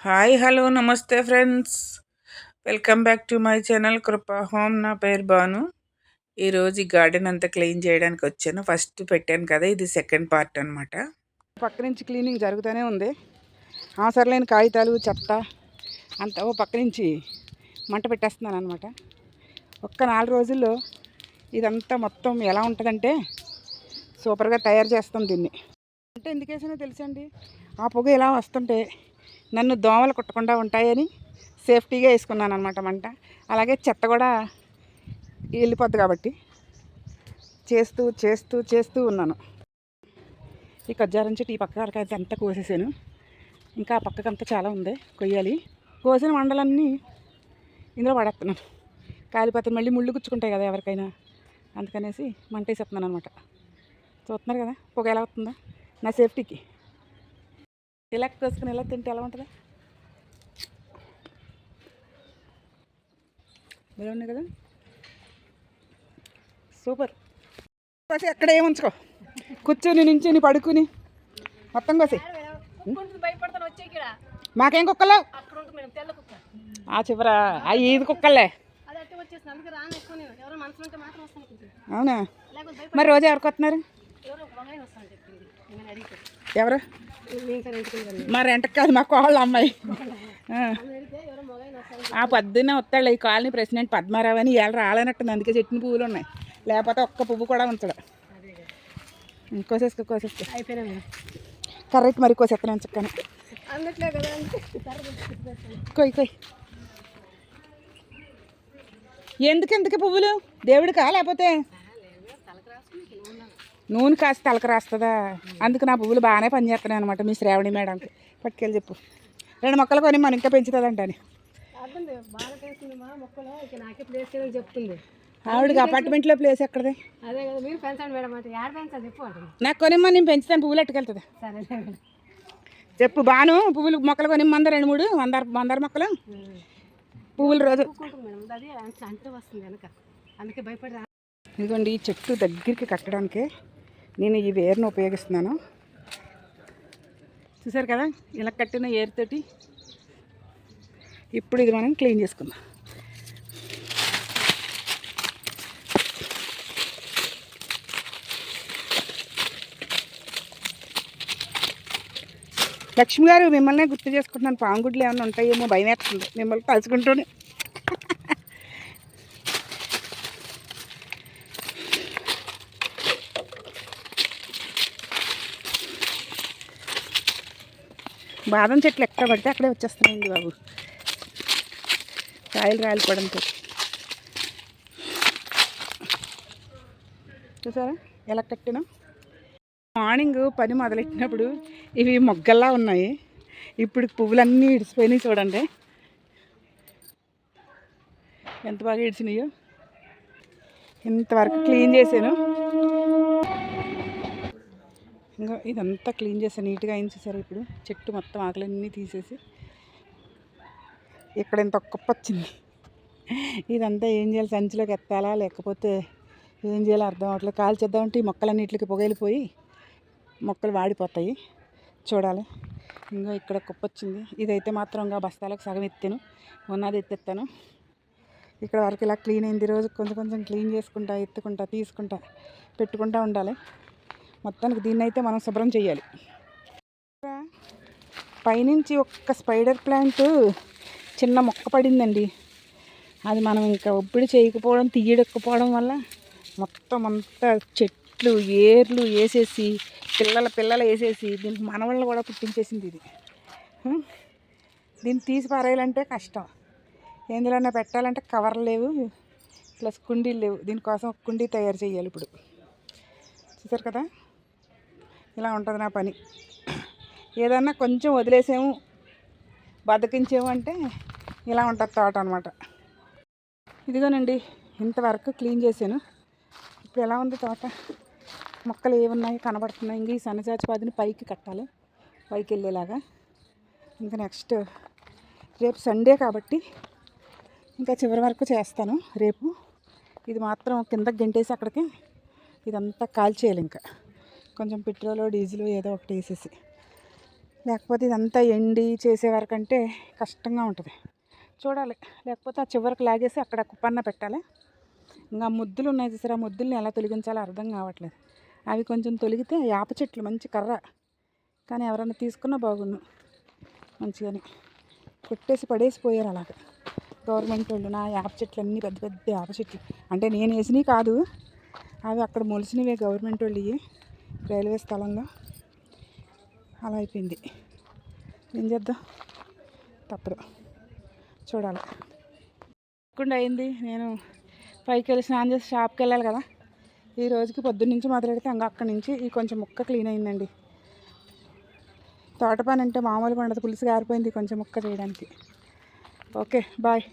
Hi hello నమస్తే friends welcome back to my channel Krupa home నా పేరు బాను ఈరోజు ఈ గార్డెన్ అంతా క్లీన్ చేయడానికి వచ్చాను. ఫస్ట్ పెట్టాను కదా ఇది సెకండ్ పార్ట్ అనమాట పక్క నుంచి క్లీనింగ్ జరుగుతూనే ఉంది. అవసరలేని కాగితాలు చెత్త అంతా ఓ పక్క నుంచి మంట పెట్టేస్తున్నాను అనమాట ఒక్క నాలుగు రోజుల్లో ఇదంతా మొత్తం ఎలా ఉంటుందంటే సూపర్గా తయారు చేస్తాం దీన్ని. అంటే ఎందుకేసినా తెలుసండి ఆ పొగ ఇలా వస్తుంటే నన్ను దోమలు కుట్టకుండా ఉంటాయని సేఫ్టీగా వేసుకున్నాను అనమాట మంట. అలాగే చెత్త కూడా వెళ్ళిపోద్ది కాబట్టి చేస్తూ చేస్తూ చేస్తూ ఉన్నాను. ఈ కజ్జారం చెట్టు ఈ పక్క వరకు అయితే అంతా కోసేసాను. ఇంకా ఆ పక్కకంతా చాలా ఉంది కొయ్యాలి. కోసిన మండలన్నీ ఇందులో పడేస్తున్నాను. కాలిపోతే మళ్ళీ ముళ్ళు గుచ్చుకుంటాయి కదా ఎవరికైనా. అందుకనేసి మంట వేసేస్తున్నాను అనమాట చూస్తున్నారు కదా పొగ ఎలా వస్తుందా? నా సేఫ్టీకి. ఇలా కోసుకుని ఇలా తింటే ఎలా ఉంటుంది? బాగున్నాయి ఉన్నాయి కదా? సూపర్ కోసి ఎక్కడ ఏముంచుకో. కూర్చొని నించుని పడుకుని. మొత్తం కోసి. భయపడతాను వచ్చే ఇక్కడ మాకేం కుక్కలు? ఆ చివర ఆ ఈది కుక్కలే. అది అట్టే వచ్చేసింది అందుకే రాను ఎక్కువ నేను. ఎవరో మనసులో ఉంటే మాత్రం వస్తాను కొంచెం అవునా? మరి రోజు ఎవరికి వస్తున్నారు? ఎవరో? మరి మా రెంటకి కాదు మా కోళ్ళ అమ్మాయి. ఆ. అడిగితే పొద్దున్న వస్తాడు ఈ కాలనీ ప్రెసిడెంట్ పద్మారావు అని ఇవాళ రాలేనట్టుంది అందుకే చెట్టిన పువ్వులు ఉన్నాయి. లేకపోతే ఒక్క పువ్వు కూడా ఉంచడు. ఉం, కోసేసుకో కోసేసుకో. కరెక్ట్ మరి కోసేస్తాను చక్కని కొయ్యి కొయ్యి ఎందుకు ఎందుకు పువ్వులు? దేవుడికా లేకపోతే? నూనె కాస్త తలక రాస్తుందా? అందుకు నా పువ్వులు బాగానే పనిచేస్తున్నాయి అనమాట మీ శ్రావణి మేడంకి. పట్టుకెళ్ళి చెప్పు. రెండు మొక్కలు కొని మనం ఇంకా పెంచుతుందంట అని ఆవిడకి అపార్ట్మెంట్లో ప్లేస్ ఎక్కడది? అదే కదా మీరు పెంచండి మేడం అంటే యాడ్ పెంచాలి చెప్పు అంటుంది నాకు కొనిమ్మని నేను పెంచుతాను పువ్వులు ఎట్టుకెళ్తుంది. సరే మేడం. చెప్పు బాను పువ్వులు మొక్కలు కొనిమ్మందా రెండు మూడు మందార మందార మొక్కలు. పువ్వులు రోజు మేడం అందుకే భయపడి ఇదిగోండి ఈ చెట్టు దగ్గరికి కట్టడానికి నేను ఈ వేరును ఉపయోగిస్తున్నాను. చూసారు కదా ఇలా కట్టిన ఏరుతోటి ఇప్పుడు ఇది మనం క్లీన్ చేసుకుందాం. లక్ష్మి గారు మిమ్మల్నే గుర్తు చేసుకుంటున్నాను. పాంగుడ్లు ఏమైనా ఉంటాయేమో భయం వేస్తుంది మిమ్మల్ని కలుసుకుంటూనే బాదం చెట్లు ఎక్కడ పడితే అక్కడే వచ్చేస్తున్నాయండి బాబు. కాయలు రాలిపోవడంతో. చూసారా? ఎలా కట్టినా? మార్నింగ్ పని మొదలెట్టినప్పుడు ఇవి మొగ్గల్లా ఉన్నాయి. ఇప్పుడు పువ్వులన్నీ ఇడిచిపోయినాయి చూడండి. ఎంత బాగా ఇడిచినాయో ఇంతవరకు క్లీన్ చేశాను. ఇంకా ఇదంతా క్లీన్ చేసి నీట్గా అయింది చూసారు ఇప్పుడు. చెట్టు మొత్తం ఆకులన్నీ తీసేసి. ఇక్కడ ఇంత కుప్ప వచ్చింది. ఇదంతా ఏం చేయాలి? సంచిలోకి ఎత్తాలా? లేకపోతే ఏం చేయాలో అర్థం అవ్వట్లేదు. కాల్చేద్దామంటే ఈ మొక్కలన్నిటికి పొగలిపోయి మొక్కలు వాడిపోతాయి. చూడాలి. ఇంకా ఇక్కడ కుప్పొచ్చింది ఇదైతే మాత్రం ఇంకా బస్తాలకు సగం ఎత్తాను. ఉన్నది ఎత్తెత్తాను ఇక్కడ వరకు ఇలా క్లీన్ అయింది. రోజు కొంచెం కొంచెం క్లీన్ చేసుకుంటా ఎత్తుకుంటా తీసుకుంటా పెట్టుకుంటా ఉండాలి. మొత్తానికి దీన్ని అయితే మనం శుభ్రం చేయాలి. పైనుంచి ఒక్క స్పైడర్ ప్లాంట్ చిన్న మొక్క పడిందండి. అది మనం ఇంకా ఒబ్బిడి చేయకపోవడం తీయడకపోవడం వల్ల మొత్తం అంతా చెట్లు ఏర్లు వేసేసి పిల్లల పిల్లలు వేసేసి దీనికి మనవళ్ళు కూడా పుట్టించేసింది ఇది. దీన్ని తీసి పారేయాలంటే కష్టం. ఎందులోనే పెట్టాలంటే కవర్లు లేవు ప్లస్ కుండీలు లేవు. దీనికోసం కుండీ తయారు చేయాలి ఇప్పుడు. చూసారు కదా? ఇలా ఉంటుంది నా పని. ఏదన్నా కొంచెం వదిలేసాము బతికించాము అంటే ఇలా ఉంటుంది తోట అనమాట ఇదిగోనండి ఇంతవరకు క్లీన్ చేశాను. ఇప్పుడు ఎలా ఉంది తోట? మొక్కలు ఏమున్నాయి కనబడుతున్నాయి. ఇంక ఈ సన్నజాజి పాదిని పైకి కట్టాలి. పైకి వెళ్ళేలాగా. ఇంకా నెక్స్ట్ రేపు సండే కాబట్టి ఇంకా చివరి వరకు చేస్తాను రేపు. ఇది మాత్రం కింద గంటేసి అక్కడికి ఇదంతా కాల్చేయాలి ఇంకా. కొంచెం పెట్రోల్ డీజిల్ ఏదో ఒకటి వేసేసి. లేకపోతే ఇదంతా ఎండి చేసే వరకంటే కష్టంగా ఉంటుంది. చూడాలి. లేకపోతే ఆ చివరికి లాగేసి అక్కడ కుప్పన్న పెట్టాలి. ఇంకా ముద్దులు ఉన్నాయి చూసారు? ఆ ముద్దుల్ని ఎలా తొలగించాలో అర్థం కావట్లేదు. అవి కొంచెం తొలిగితే యాప చెట్లు మంచి కర్ర. కానీ ఎవరైనా తీసుకున్నా బాగుండు. మంచిగాని. కొట్టేసి పడేసి పోయారు అలాగ. గవర్నమెంట్ వాళ్ళు నా యాప చెట్లు అన్నీ పెద్ద పెద్ద యాప చెట్లు. అంటే నేను వేసినవి కాదు. అవి అక్కడ మొలిసినవే గవర్నమెంట్ వాళ్ళు రైల్వే స్థలంలో అలా అయిపోయింది. ఏం చేద్దాం? తప్పదు. చూడాలి. లేకుండా అయింది. నేను పైకి వెళ్ళి స్నానం చేసి షాప్కి వెళ్ళాలి కదా. ఈ రోజుకి పొద్దున్న నుంచి మొదలెడితే ఇంకా అక్కడి నుంచి ఈ కొంచెం ముక్క క్లీన్ అయిందండి. తోట పని అంటే మామూలుగా ఉండదు. పులుసు గారిపోయింది కొంచెం ముక్క చేయడానికి. Okay bye.